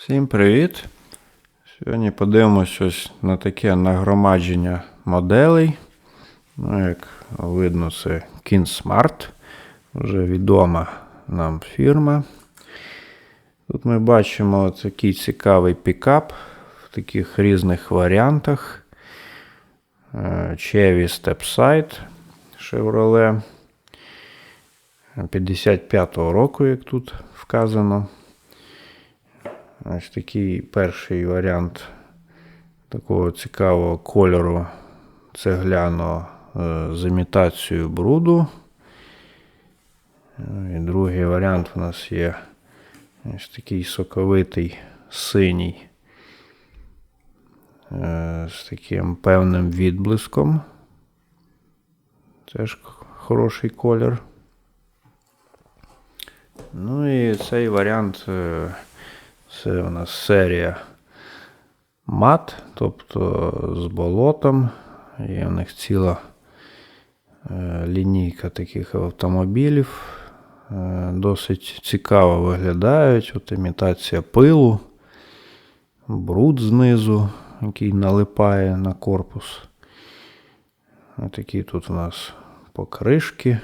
Всім привіт! Сьогодні подивимось ось на таке нагромадження моделей. Ну, як видно, це KinSmart, вже відома нам фірма. Тут ми бачимо такий цікавий пікап в таких різних варіантах. Е, Chevy Stepside Chevrolet 55-го року, як тут вказано. Ось такий перший варіант такого цікавого кольору цегляного е, з імітацією бруду. І другий варіант у нас є ось такий соковитий синій е, з таким певним відблиском. Теж хороший колір. Ну і цей варіант. Це у нас серія мат, тобто з болотом. Є в них ціла е, лінійка таких автомобілів. Е, Досить цікаво виглядають. От імітація пилу, бруд знизу, який налипає на корпус. Такі тут у нас покришки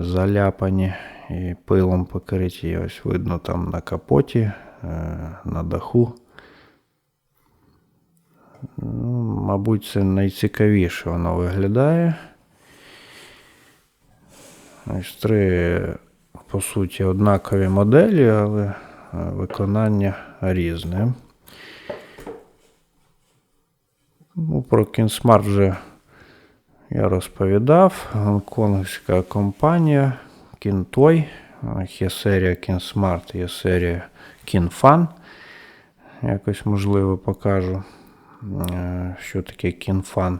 заляпані і пилом покриті. Ось видно там на капоті, е, на даху. Ну, Мабуть, це найцікавіше воно виглядає. Ось три, по суті, однакові моделі, але е, виконання різне. Ну, Про Кінсмарт вже я розповідав. Гонконгська компанія Кінтой. Є серія Кінсмарт, є серія Кінфан. Якось можливо покажу, е, що таке Кінфан.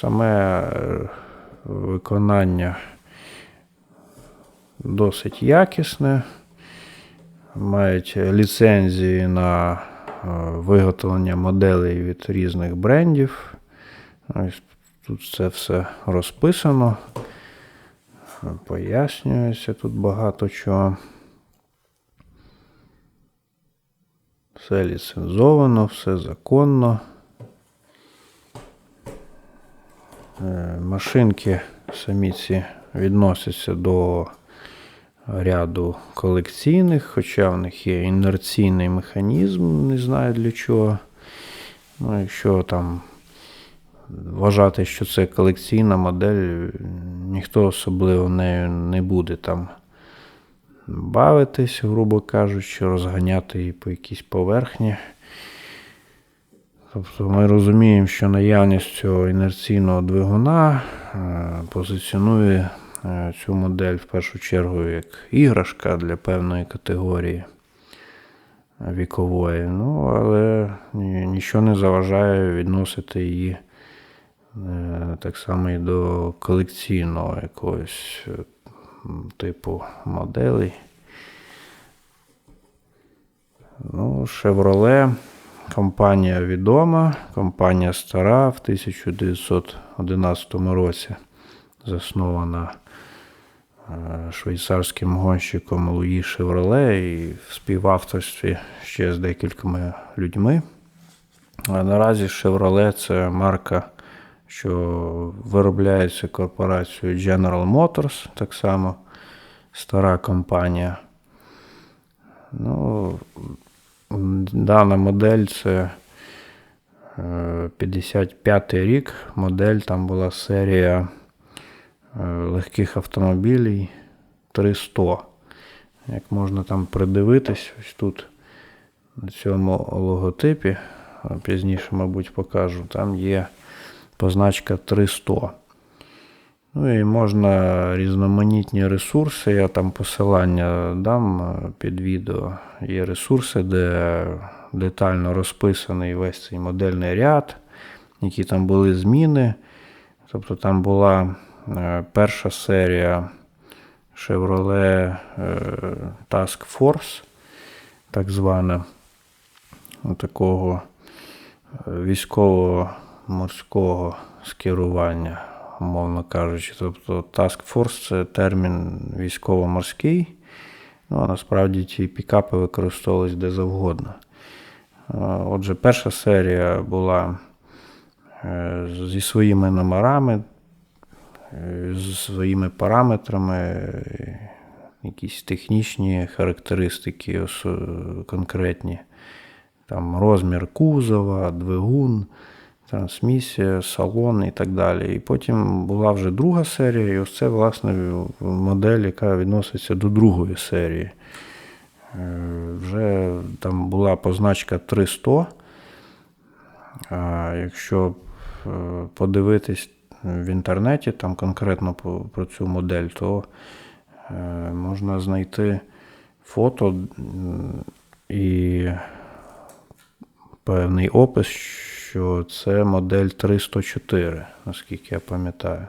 Саме е, виконання досить якісне. Мають ліцензії на е, виготовлення моделей від різних брендів. Ось Тут це все розписано. Пояснюється тут багато чого. Все ліцензовано, все законно. Е, Машинки самі ці відносяться до ряду колекційних, хоча в них є інерційний механізм, не знаю для чого. Ну, якщо там вважати, що це колекційна модель, ніхто особливо нею не буде там бавитись, грубо кажучи, розганяти її по якійсь поверхні. Тобто ми розуміємо, що наявність цього інерційного двигуна е, позиціонує е, цю модель в першу чергу як іграшка для певної категорії вікової. Ну, але нічого не заважає відносити її. Е, так само і до колекційного якогось е, типу моделей. Ну, Chevrolet компанія відома, компанія стара в 1911 році заснована е, швейцарським гонщиком Луї Шевроле і в співавторстві ще з декількома людьми. А наразі Chevrolet це марка що виробляється корпорацією General Motors, так само стара компанія. Ну, Дана модель це 55 й рік. Модель там була серія е, легких автомобілів 300. Як можна там придивитись, ось тут на цьому логотипі, пізніше, мабуть, покажу, там є позначка 300. Ну і можна різноманітні ресурси. Я там посилання дам е, під відео. Є ресурси, де детально розписаний весь цей модельний ряд, які там були зміни. Тобто там була е, перша серія Chevrolet е, Task Force, так звана, такого військового морського скерування, умовно кажучи. Тобто Task Force це термін військово-морський. Ну, а насправді ті пікапи використовувались де завгодно. Отже, перша серія була е, зі своїми номерами, е, з своїми параметрами, якісь технічні характеристики конкретні. Там розмір кузова, двигун, трансмісія, салон і так далі. І потім була вже друга серія, і ось це, власне, модель, яка відноситься до другої серії. Е, Вже там була позначка 300. А якщо е, подивитись в інтернеті, там конкретно про цю модель, то е, можна знайти фото і певний опис, що це модель 304, наскільки я пам'ятаю.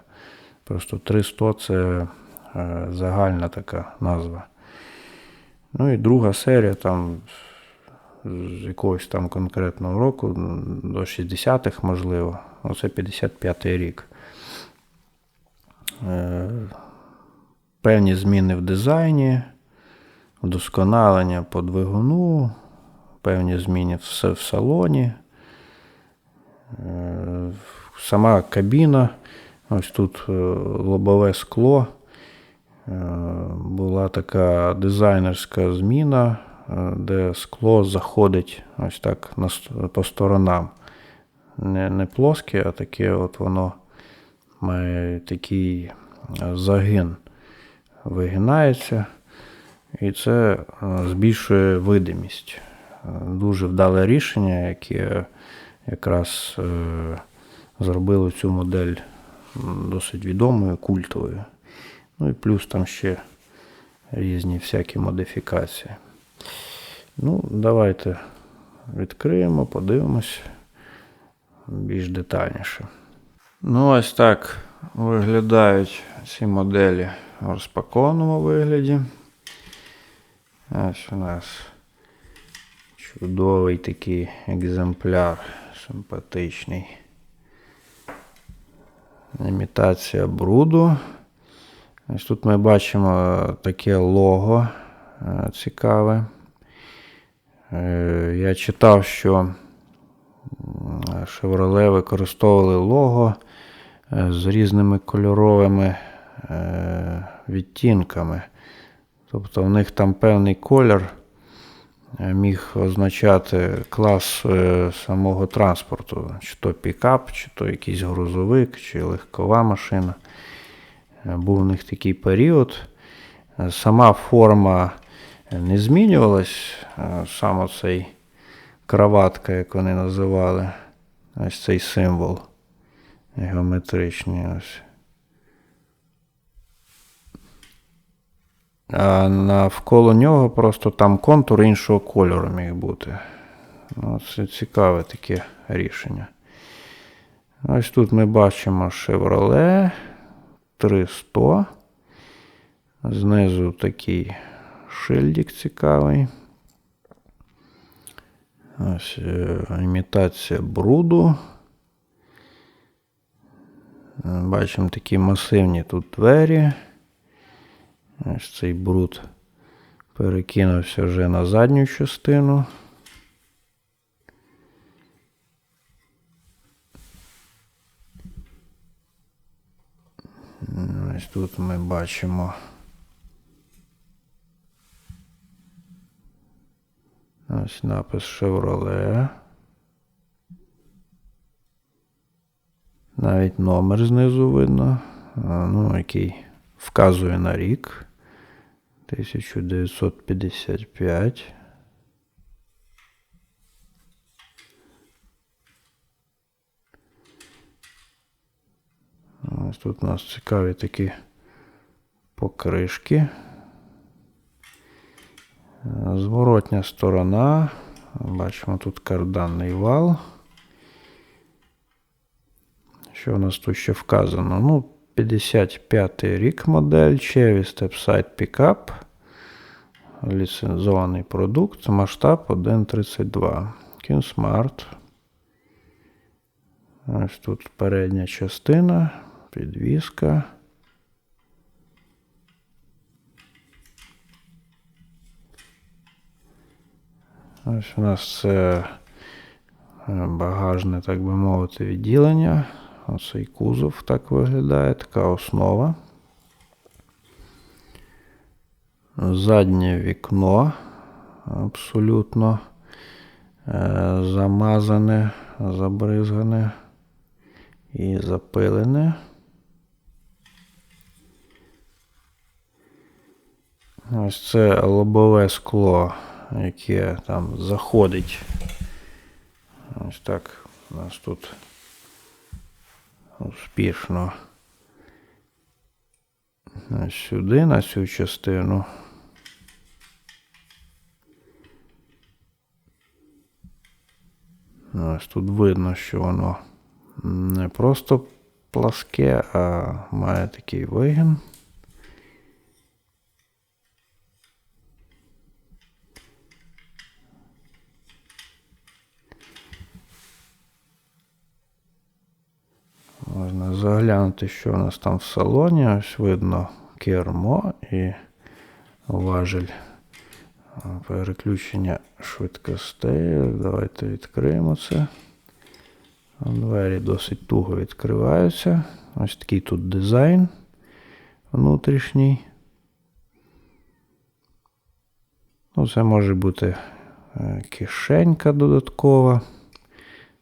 Просто 300 це е, загальна така назва. Ну і друга серія там з якогось там конкретного року, до 60-х, можливо. Оце 55-й рік. Е, Певні зміни в дизайні, вдосконалення по двигуну, певні зміни в, салоні. Е, Сама кабіна, ось тут е, лобове скло. Е, Була така дизайнерська зміна, де скло заходить ось так по сторонам. Не, не плоске, а таке от воно має такий загин. Вигинається. І це збільшує видимість. Дуже вдале рішення, яке якраз е, зробило цю модель досить відомою, культовою. Ну і плюс там ще різні всякі модифікації. Ну, давайте відкриємо, подивимось більш детальніше. Ну, ось так виглядають ці моделі в розпакованому вигляді. Ось у нас чудовий такий екземпляр, симпатичний. Імітація бруду. Ось тут ми бачимо таке лого е, цікаве. Е, Я читав, що Chevrolet використовували лого е, з різними кольоровими е, відтінками. Тобто в них там певний колір е, міг означати клас е, самого транспорту, чи то пікап, чи то якийсь грузовик, чи легкова машина. Е, Був у них такий період. Е, Сама форма не змінювалась, е, саме цей краватка, як вони називали, ось цей символ геометричний. Ось. Навколо нього просто там контур іншого кольору міг бути. Ну, це цікаве таке рішення. Ось тут ми бачимо Chevrolet 300. Знизу такий шильдик цікавий. Ось е, імітація бруду. Бачимо такі масивні тут двері. Ось цей бруд перекинувся вже на задню частину. Ось тут ми бачимо. Ось напис Chevrolet. Навіть номер знизу видно, а, ну, який вказує на рік. 1955. Ось тут у нас цікаві такі покришки. Зворотня сторона. Бачимо тут карданний вал. Що у нас тут ще вказано? Ну, 55 рік модель, Chevy Stepside Pickup. Ліцензований продукт, масштаб 1.32. Kinsmart. Ось тут передня частина, підвіска. Ось у нас це багажне, так би мовити, відділення. Оцей кузов так виглядає, така основа. Заднє вікно абсолютно е, замазане, забризгане і запилене. Ось це лобове скло, яке там заходить. Ось так у нас тут успішно. Сюди, на цю частину. Ось тут видно, що воно не просто пласке, а має такий вигін. Заглянути, що у нас там в салоні. Ось видно кермо і важель переключення швидкостей. Давайте відкриємо це. Двері досить туго відкриваються. Ось такий тут дизайн внутрішній. Ну, це може бути е, кишенька додаткова.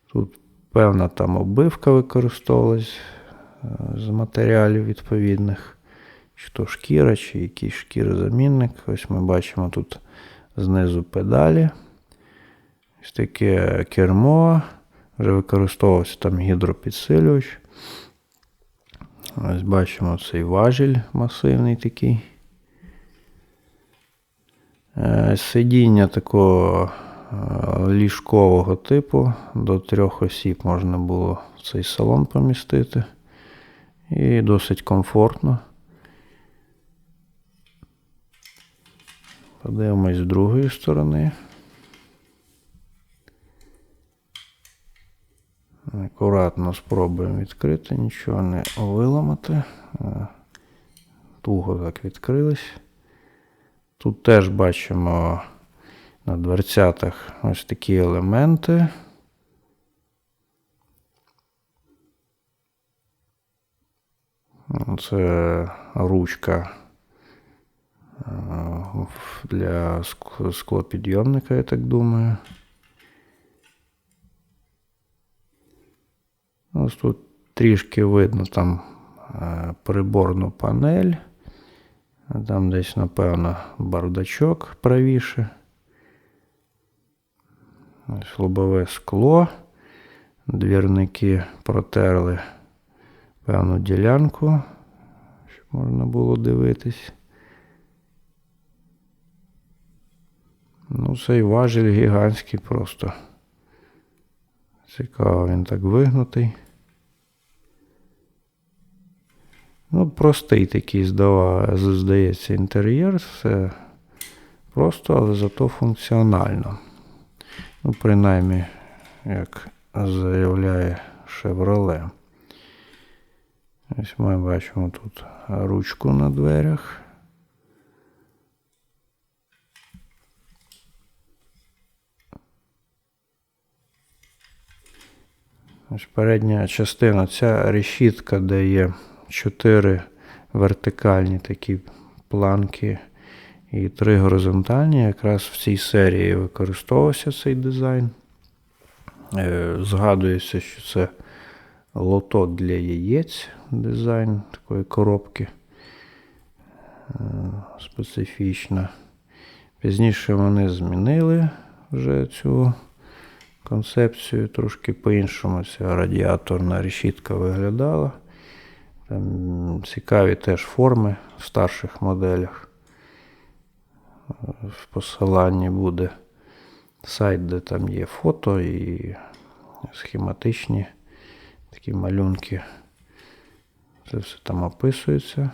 Тут певна там оббивка використовувалась е, з матеріалів відповідних. Чи то шкіра, чи якийсь шкірозамінник. Ось ми бачимо тут знизу педалі. Ось таке кермо. Вже використовувався там гідропідсилювач. Ось бачимо цей важіль масивний такий. Е, Сидіння такого ліжкового типу. До трьох осіб можна було в цей салон помістити. І досить комфортно. Подивимось з другої сторони. Акуратно спробуємо відкрити, нічого не виламати. Е, Туго так відкрились. Тут теж бачимо на дверцятах ось такі елементи. Це ручка е, для склопідйомника, я так думаю. Ось тут трішки видно там е, приборну панель. Там десь, напевно, бардачок правіше. Лобове скло. Двірники протерли певну ділянку, щоб можна було дивитись. Ну, цей важіль гігантський просто. Цікаво, він так вигнутий. Ну, простий такий, здава- здається, інтер'єр. Все просто, але зато функціонально. Ну, принаймні, як заявляє Chevrolet. Ось ми бачимо тут ручку на дверях. Ось передня частина, ця решітка, де є чотири вертикальні такі планки і три горизонтальні. Якраз в цій серії використовувався цей дизайн. Е, Згадується, що це лоток для яєць, дизайн такої коробки е, специфічна. Пізніше вони змінили вже цю концепцію, трошки по-іншому ця радіаторна решітка виглядала. Там цікаві теж форми в старших моделях. В посиланні буде сайт, де там є фото і схематичні такі малюнки. Це все там описується.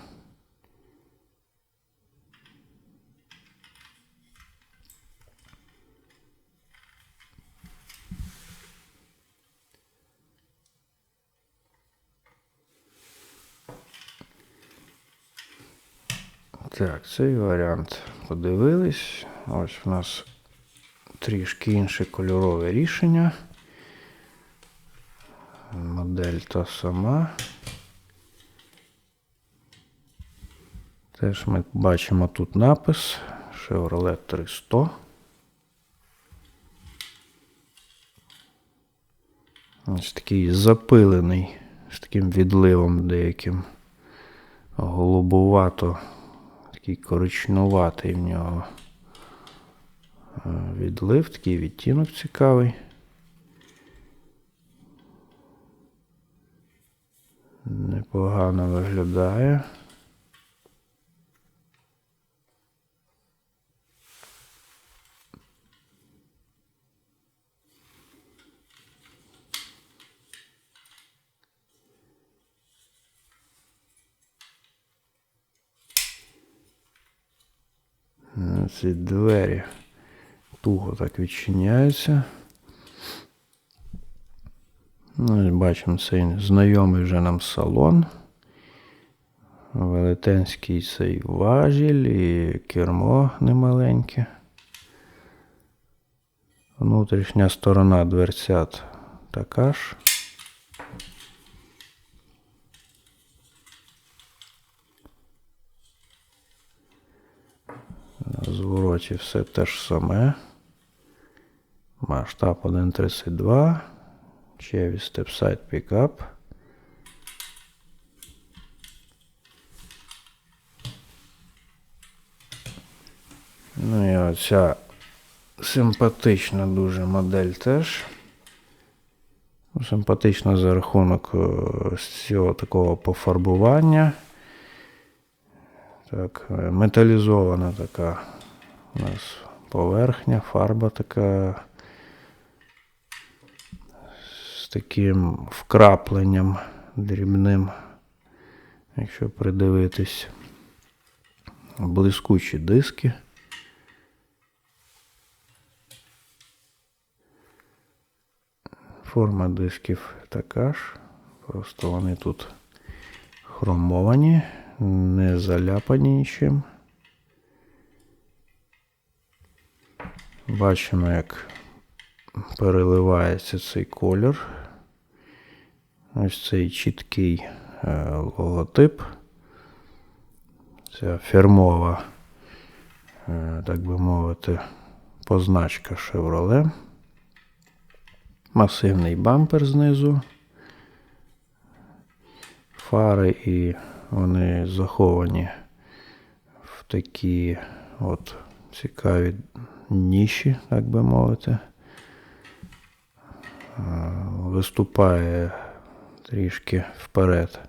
Так, цей варіант подивились. Ось у нас трішки інше кольорове рішення. Модель та сама. Теж ми бачимо тут напис Chevrolet 300. Ось такий запилений з таким відливом деяким. Голубувато, такий коричнуватий в нього е, відлив, такий відтінок цікавий. Непогано виглядає. Е, Ці двері туго так відчиняються. Ну, бачимо цей знайомий вже нам салон. Велетенський цей важіль і кермо немаленьке. Внутрішня сторона дверцят така ж. На звороті все те ж саме. Масштаб 1.32. Chevy Stepside Pickup. Ну і оця симпатична дуже модель теж. Ну, Симпатична за рахунок е, цього такого пофарбування. Так, е, металізована така у нас поверхня, фарба така з таким вкрапленням дрібним, якщо придивитись, блискучі диски. Форма дисків така ж, просто вони тут хромовані, не заляпані нічим. Бачимо, як переливається цей колір. Ось цей чіткий е, логотип. Ця фірмова, е, так би мовити, позначка Chevrolet. Масивний бампер знизу. Фари і вони заховані в такі от цікаві ніші, так би мовити. Виступає трішки вперед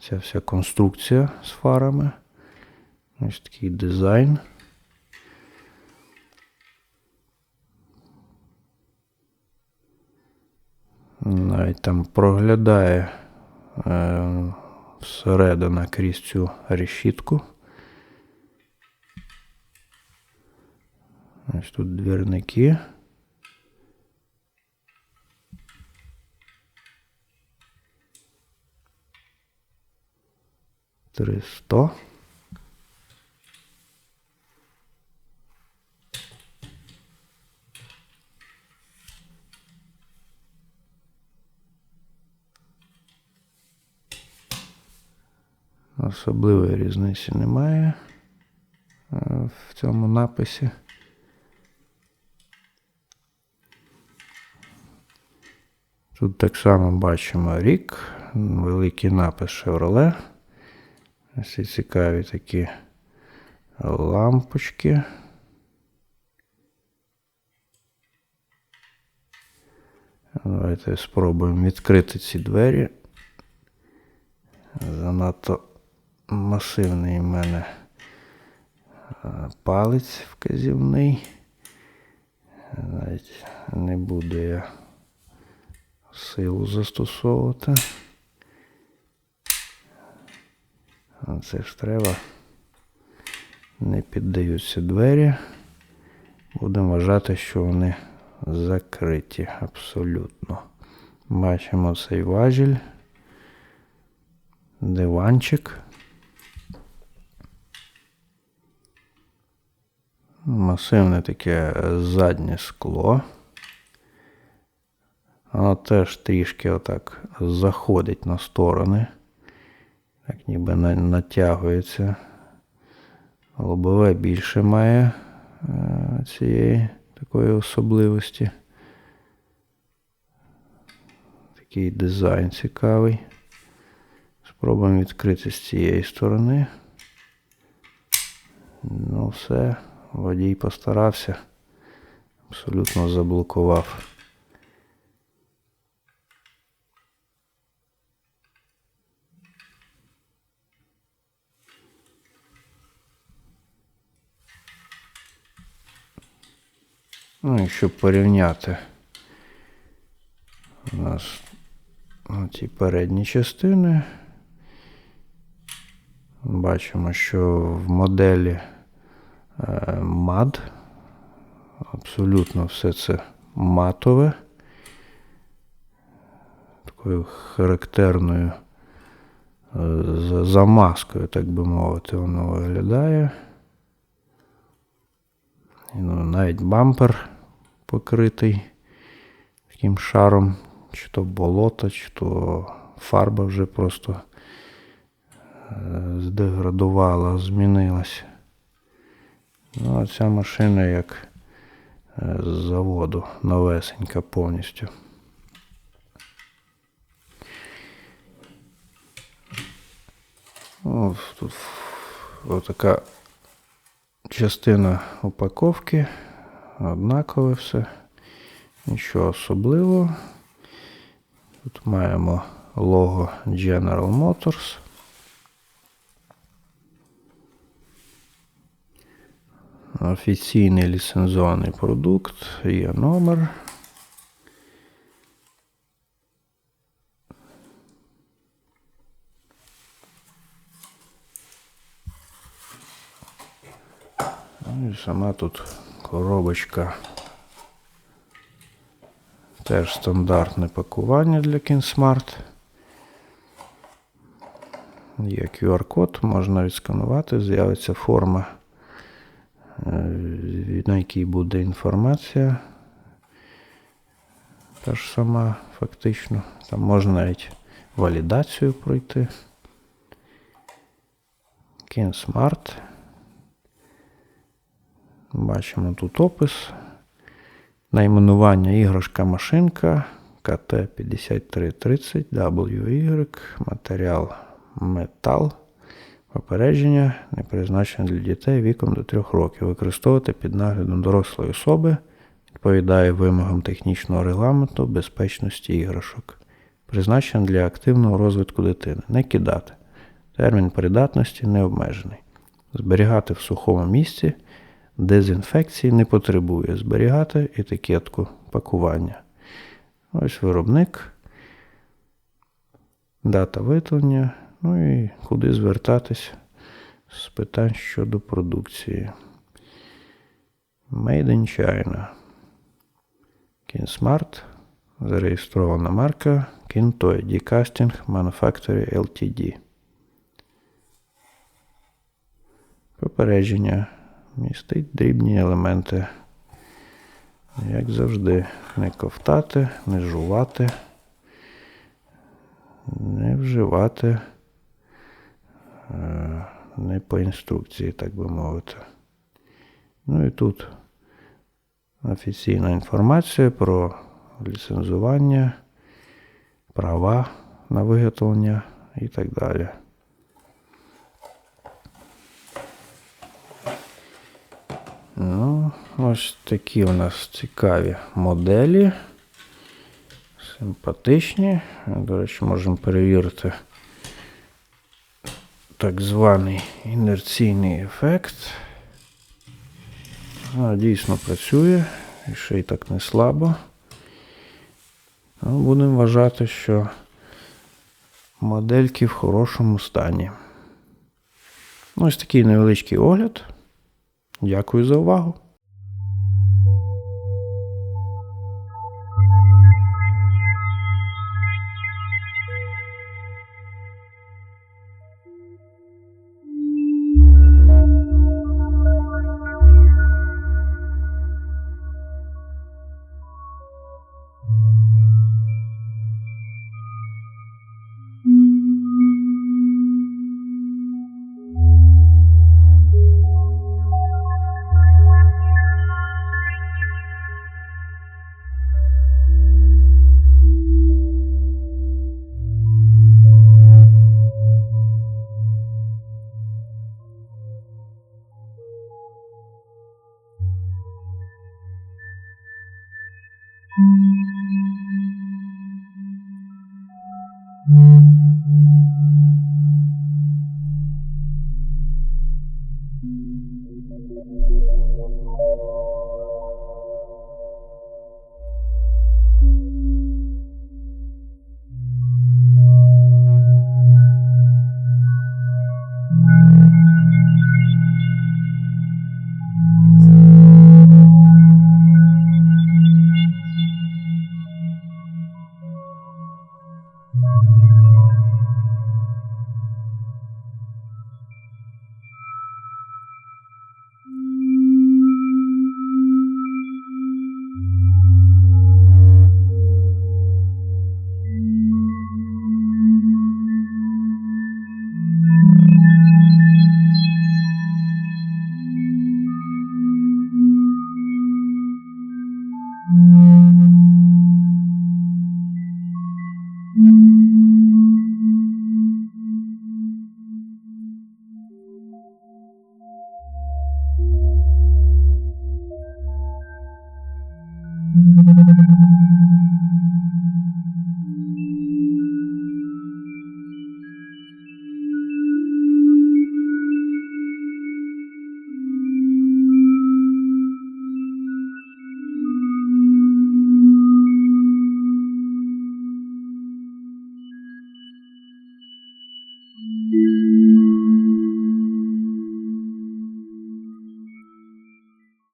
ця вся конструкція з фарами. Ось такий дизайн. Навіть там проглядає е, всередина крізь цю решітку. Ось тут двірники. Триста. Особливої різниці немає е, в цьому написі. Тут так само бачимо рік, великий напис Chevrolet. Ось ці цікаві такі лампочки. Давайте спробуємо відкрити ці двері. Занадто масивний в мене е, палець вказівний. Навіть не буду я силу застосовувати. Це ж треба. Не піддаються двері. Будемо вважати, що вони закриті абсолютно. Бачимо цей важіль, диванчик. Масивне таке заднє скло. Воно теж трішки отак заходить на сторони. Так ніби натягується. Лобове більше має е, цієї такої особливості. Такий дизайн цікавий. Спробуємо відкрити з цієї сторони. Ну, все, водій постарався. Абсолютно заблокував. Ну щоб порівняти у нас ці передні частини. Бачимо, що в моделі Е, абсолютно все це матове, такою характерною е, замазкою, так би мовити, воно виглядає. Ну, Навіть бампер покритий таким шаром, чи то болото, чи то фарба вже просто е, здеградувала, змінилася. Ну, а ця машина як е, з заводу новесенька повністю. О, тут отака частина упаковки, однакове все, нічого особливого. Тут маємо лого General Motors. Офіційний ліцензований продукт, є номер. Ну і сама тут коробочка. Теж стандартне пакування для Kinsmart. Є QR-код, можна відсканувати, з'явиться форма, якій буде інформація. Та ж сама, фактично. Там можна навіть валідацію пройти. Kinsmart. Бачимо тут опис. Найменування іграшка машинка КТ5330 WY, матеріал метал. Попередження не призначене для дітей віком до 3 років. Використовувати під наглядом дорослої особи, відповідає вимогам технічного регламенту безпечності іграшок. Призначене для активного розвитку дитини. Не кидати. Термін придатності не обмежений. Зберігати в сухому місці. Дезінфекції не потребує зберігати етикетку пакування. Ось виробник, дата виготовлення, ну і куди звертатись з питань щодо продукції. Made in China. KinSmart. Зареєстрована марка Kintoy Decasting Manufactory Ltd. Попередження містить дрібні елементи. Як завжди, не ковтати, не жувати, не вживати не по інструкції, так би мовити. Ну і тут офіційна інформація про ліцензування, права на виготовлення і так далі. Ну, ось такі у нас цікаві моделі. Симпатичні. До речі, можемо перевірити так званий інерційний ефект. А, Дійсно працює, і ще й так не слабо. Ну, Будемо вважати, що модельки в хорошому стані. Ось такий невеличкий огляд. Дякую за увагу!